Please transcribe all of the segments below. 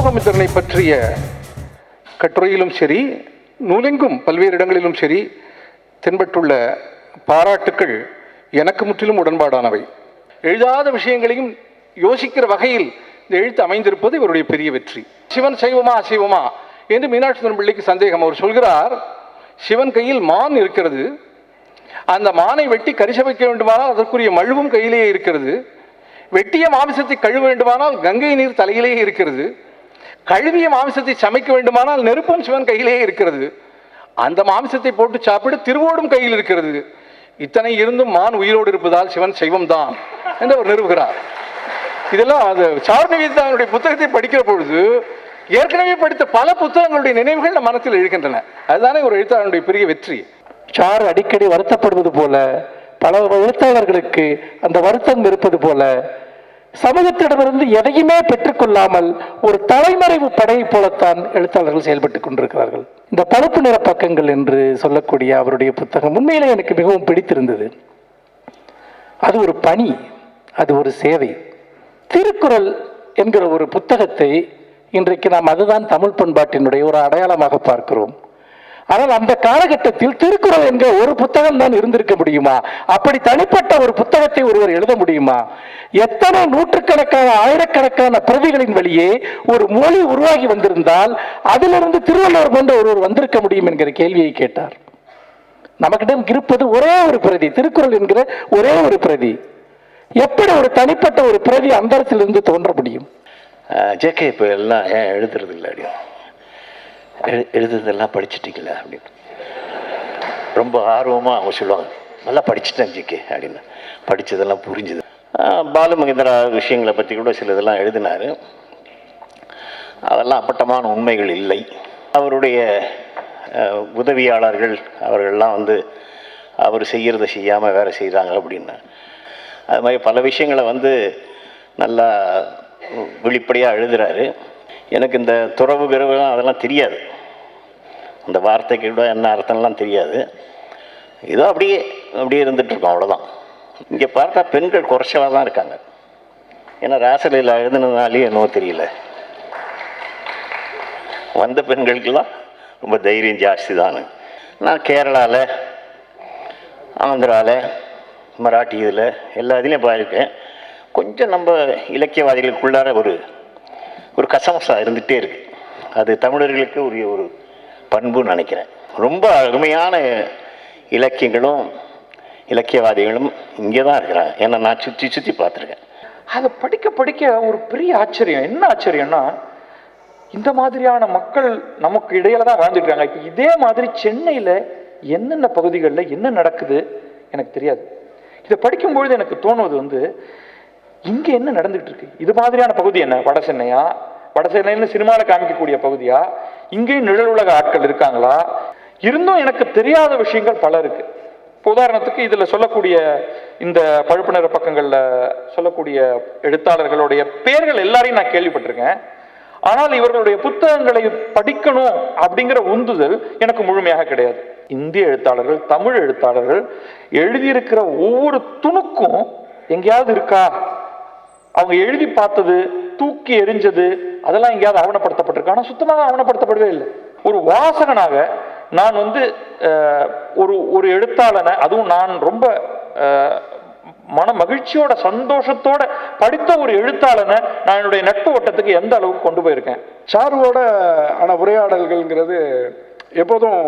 யோகமித்திரனை பற்றிய கட்டுரையிலும் சரி நூலெங்கும் பல்வேறு இடங்களிலும் சரி தென்பட்டுள்ள பாராட்டுக்கள் எனக்கு முற்றிலும் உடன்பாடானவை. எழுதாத விஷயங்களையும் யோசிக்கிற வகையில் இந்த எழுத்து அமைந்திருப்பது இவருடைய பெரிய வெற்றி. சிவன் சைவமா அசைவமா? என்று மீனாட்சி பிள்ளைக்கு சந்தேகம். அவர் சொல்கிறார் சிவன் கையில் மான் இருக்கிறது. அந்த மானை வெட்டி கரிச வைக்க வேண்டுமானால் அதற்குரிய மழுவும் கையிலேயே இருக்கிறது. வெட்டிய மாமிசத்தை கழுவ வேண்டுமானால் கங்கை நீர் தலையிலேயே இருக்கிறது. கழுவிய மாம்சத்தை சமைக்க வேண்டுமானால் நெருப்பும் சிவன் கையிலேயே இருக்கிறது. அந்த மாம்சத்தை போட்டு சாப்பிட திருவோடும் கையில் இருக்கிறது. இத்தனை இருந்தும் மான் உயிரோடு இருப்பதால் சிவன் சைவம்தான் என்று அவர் நிறுவுகிறார். இதெல்லாம் அது சார்நிவேதானுடைய புத்தகத்தை படிக்கிற பொழுது ஏற்கனவே படித்த பல புத்தகங்களுடைய நினைவுகள் நம் மனத்தில் எழுகின்றன. அதுதானே ஒரு எழுத்தாளனுடைய பெரிய வெற்றி. சார் அடிக்கடி வருத்தப்படுவது போல பல எழுத்தாளர்களுக்கு அந்த வருத்தம் இருப்பது போல சமூகத்திடமிருந்து எதையுமே பெற்றுக்கொள்ளாமல் ஒரு தலைமறைவு படையை போலத்தான் எழுத்தாளர்கள் செயல்பட்டுக் கொண்டிருக்கிறார்கள். இந்த பழுப்பு நிற பக்கங்கள் என்று சொல்லக்கூடிய அவருடைய புத்தகம் உண்மையிலே எனக்கு மிகவும் பிடித்திருந்தது. அது ஒரு பணி அது ஒரு சேவை. திருக்குறள் என்கிற ஒரு புத்தகத்தை இன்றைக்கு நாம் அதுதான் தமிழ் பண்பாட்டினுடைய ஒரு அடையாளமாக பார்க்கிறோம். ஆனால் அந்த காலகட்டத்தில் திருக்குறள் என்கிற ஒரு புத்தகம் தான் இருந்திருக்க முடியுமா? அப்படி தனிப்பட்ட ஒரு புத்தகத்தை ஒருவர் எழுத முடியுமா? எத்தனை நூற்றுக்கணக்கான ஆயிரக்கணக்கான பிரதிகளின் வழியே ஒரு மொழி உருவாகி வந்திருந்தால் அதிலிருந்து திருவள்ளுவர் போன்ற ஒருவர் வந்திருக்க முடியும் என்கிற கேள்வியை கேட்டார். நமக்கிடம் இருப்பது ஒரே ஒரு பிரதி திருக்குறள் என்கிற ஒரே ஒரு பிரதி. எப்படி ஒரு தனிப்பட்ட ஒரு பிரதி அந்தரத்திலிருந்து தோன்ற முடியும்? ஜேகே இப்போ எல்லாம் ஏன் எழுதுறது இல்லை அப்படின்னு எழு எழுதுனதெல்லாம் படிச்சிட்டிங்களா அப்படின்னு. ரொம்ப ஆர்வமாக அவங்க சொல்லுவாங்க நல்லா படிச்சிட்டேன் ஜிகே அப்படின்னு. படித்ததெல்லாம் புரிஞ்சுது. பாலுமகேந்திரா விஷயங்களை பற்றி கூட சிலதெல்லாம் எழுதினார். அதெல்லாம் அப்பட்டமான உண்மைகள் இல்லை. அவருடைய உதவியாளர்கள் அவர்கள்லாம் வந்து அவர் செய்கிறத செய்யாமல் வேறு செய்கிறாங்க அப்படின்னு. அது மாதிரி பல விஷயங்களை வந்து நல்லா வெளிப்படையாக எழுதுகிறாரு எனக்கு இந்த துறவு கிரவம் அதெல்லாம் தெரியாது. அந்த வார்த்தைக்கு கூட என்ன அர்த்தம்லாம் தெரியாது. ஏதோ அப்படியே அப்படியே இருந்துகிட்ருக்கோம் அவ்வளோதான் இங்கே பார்த்தா பெண்கள் குறைச்சலாக தான் இருக்காங்க. ஏன்னா ராசலையில் எழுதுனதுனாலே என்னவோ தெரியல. வந்த பெண்களுக்கெல்லாம் ரொம்ப தைரியம் ஜாஸ்தி தான். நான் கேரளாவில் ஆந்திராவில் மராட்டி இதில் எல்லா இதுலேயும் போயிருக்கேன். கொஞ்சம் நம்ம இலக்கியவாதிகளுக்குள்ளார ஒரு ஒரு கசமசா இருந்துகிட்டே இருக்கு. அது தமிழர்களுக்கு உரிய ஒரு பண்புன்னு நினைக்கிறேன். ரொம்ப அருமையான இலக்கியங்களும் இலக்கியவாதிகளும் இங்கே தான் இருக்கிறாங்க. ஏன்னா நான் சுற்றி சுற்றி பார்த்துருக்கேன். அதை படிக்க படிக்க ஒரு பெரிய ஆச்சரியம். என்ன ஆச்சரியம்னா இந்த மாதிரியான மக்கள் நமக்கு இடையில தான் வாழ்ந்துருக்காங்க. இப்போ இதே மாதிரி சென்னையில் என்னென்ன பகுதிகளில் என்ன நடக்குது எனக்கு தெரியாது. இதை படிக்கும்பொழுது எனக்கு தோணுவது வந்து இங்கே என்ன நடந்துட்டு இருக்கு? இது மாதிரியான பகுதி என்ன? வட சென்னையா? வட சென்னைன்னு சினிமாவில் காமிக்கக்கூடிய பகுதியா? இங்கேயும் நிழல் உலக ஆட்கள் இருக்காங்களா? இருந்தும் எனக்கு தெரியாத விஷயங்கள் பல இருக்கு. இப்போ உதாரணத்துக்கு இதில் சொல்லக்கூடிய இந்த பழுப்பு நிற பக்கங்களில் சொல்லக்கூடிய எழுத்தாளர்களுடைய பெயர்கள் எல்லாரையும் நான் கேள்விப்பட்டிருக்கேன். ஆனால் இவர்களுடைய புத்தகங்களை படிக்கணும் அப்படிங்கிற உந்துதல் எனக்கு முழுமையாக கிடையாது. இந்திய எழுத்தாளர்கள் தமிழ் எழுத்தாளர்கள் எழுதியிருக்கிற ஒவ்வொரு துணுக்கும் எங்கேயாவது இருக்கா? அவங்க எழுதி பார்த்தது தூக்கி எரிஞ்சது அதெல்லாம் எங்கேயாவது ஆவணப்படுத்தப்பட்டிருக்கு. ஆனால் சுத்தமாக ஆவணப்படுத்தப்படவே இல்லை. ஒரு வாசகனாக நான் வந்து ஒரு ஒரு எழுத்தாளனை அதுவும் நான் ரொம்ப மன மகிழ்ச்சியோட சந்தோஷத்தோட படித்த ஒரு எழுத்தாளனை நான் என்னுடைய நட்பு வட்டத்துக்கு எந்த அளவுக்கு கொண்டு போயிருக்கேன்? சாருவோட ஆன உரையாடல்கள்ங்கிறது எப்போதும்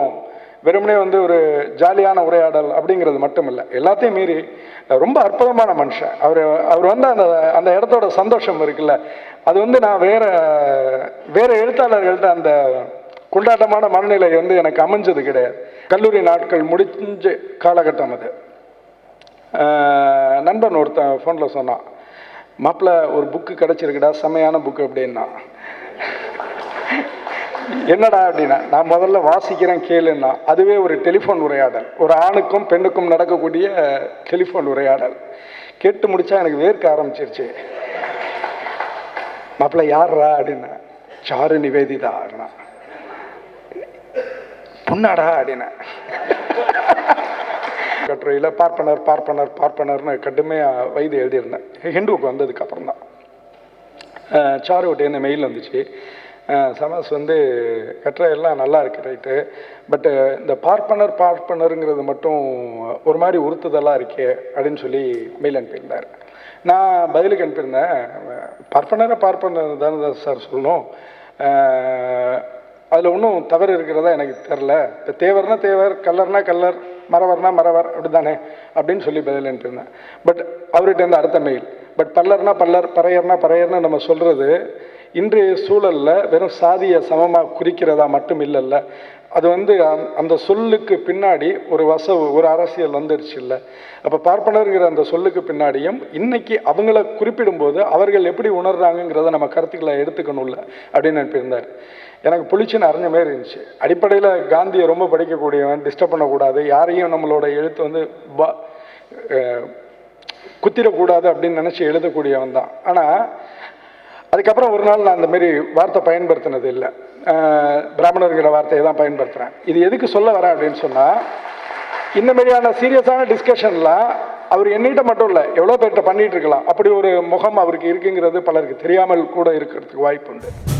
வெறுமனே வந்து ஒரு ஜாலியான உரையாடல் அப்படிங்கிறது மட்டும் இல்லை எல்லாத்தையும் மீறி ரொம்ப அற்புதமான மனுஷன். அவர் அவர் வந்து அந்த அந்த இடத்தோட சந்தோஷம் இருக்குல்ல. அது வந்து நான் வேற வேற எழுத்தாளர்கள்ட்ட அந்த கொண்டாட்டமான மனநிலை வந்து எனக்கு அமைஞ்சது கிடையாது. கல்லூரி நாட்கள் முடிஞ்ச காலகட்டம் அது. நண்பன் ஒருத்தன் ஃபோனில் சொன்னான் மாப்பிள்ள ஒரு புக்கு கிடச்சிருக்குடா செமையான புக்கு அப்படின்னா. என்னடா அப்படின்னா நான் முதல்ல வாசிக்கிறேன் கேளுன்னா. அதுவே ஒரு டெலிஃபோன் உரையாடல். ஒரு ஆணுக்கும் பெண்ணுக்கும் நடக்கக்கூடிய டெலிஃபோன் உரையாடல். கேட்டு முடிச்சா எனக்கு வேர்க்க ஆரம்பிச்சிருச்சு. மாப்பிள்ள யார்ரா அப்படின்னா சாரு நிவேதிதா அப்படின்னா. பொண்ணாடா? அப்படின்னா. கட்டுரையில் பார்ப்பனர் பார்ப்பனர் பார்ப்பனர்னு கடுமையாக வயது எழுதியிருந்தேன். ஹிண்டுவுக்கு வந்ததுக்கு அப்புறம் தான் அஹ், மெயில் வந்துச்சு. சமஸ் வந்து கட்டுரை எல்லாம் நல்லா இருக்கு ரைட்டு பட்டு இந்த பார்ப்பனர் பார்ப்பனருங்கிறது மட்டும் ஒரு மாதிரி உறுத்துதலாக இருக்கே அப்படின்னு சொல்லி மெயில் அனுப்பியிருந்தார். நான் பதிலுக்கு அனுப்பியிருந்தேன். பார்ப்பனரை பார்ப்பனர் தானே சார் சொல்லணும். அதில் ஒன்றும் தவறு இருக்கிறதா எனக்கு தெரில இப்போ தேவர்னா தேவர் கல்லர்னா கல்லர் மரவர்னா மறவர் அப்படி தானே அப்படின்னு சொல்லி பதில் அனுப்பியிருந்தேன். பட் அவர்கிட்ட இருந்து அடுத்த மெயில் பட் பல்லர்னா பல்லர் பறையர்னா பறையர்னு நம்ம சொல்கிறது இன்றைய சூழலில் வெறும் சாதியை சமமாக குறிக்கிறதா மட்டும் இல்லைல்ல அது வந்து அந்த- அந்த சொல்லுக்கு பின்னாடி ஒரு வசவு ஒரு அரசியல் வந்துருச்சு இல்லை அப்போ பார்ப்பனருங்கிற அந்த சொல்லுக்கு பின்னாடியும் இன்னைக்கு அவங்கள குறிப்பிடும்போது அவர்கள் எப்படி உணர்றாங்கிறத நம்ம கருத்துக்களை எடுத்துக்கணும்ல அப்படின்னு நினைப்பிருந்தார். எனக்கு புளிச்சுன்னு அறிஞ்ச மாரி இருந்துச்சு. அடிப்படையில் காந்தியை ரொம்ப படிக்கக்கூடியவன் டிஸ்டர்ப் பண்ணக்கூடாது யாரையும் நம்மளோட எழுத்து வந்து பா- குத்திடக்கூடாது அப்படின்னு நினச்சி எழுதக்கூடியவன் தான். ஆனால் அதுக்கப்புறம் ஒரு நாள் நான் அந்த மாரி வார்த்தை பயன்படுத்தினது இல்லை. பிராமணர்கிற வார்த்தையை தான் பயன்படுத்துகிறேன் இது எதுக்கு சொல்ல வரேன் அப்படின்னு சொன்னால் இந்த மாதிரியான சீரியஸான டிஸ்கஷன்லாம் அவர் என்னிட்ட மட்டும் இல்லை எவ்வளோ பேர்கிட்ட பண்ணிகிட்டு இருக்கலாம். அப்படி ஒரு முகம் அவருக்கு இருக்குங்கிறது பலருக்கு தெரியாமல் கூட இருக்கிறதுக்கு வாய்ப்பு உண்டு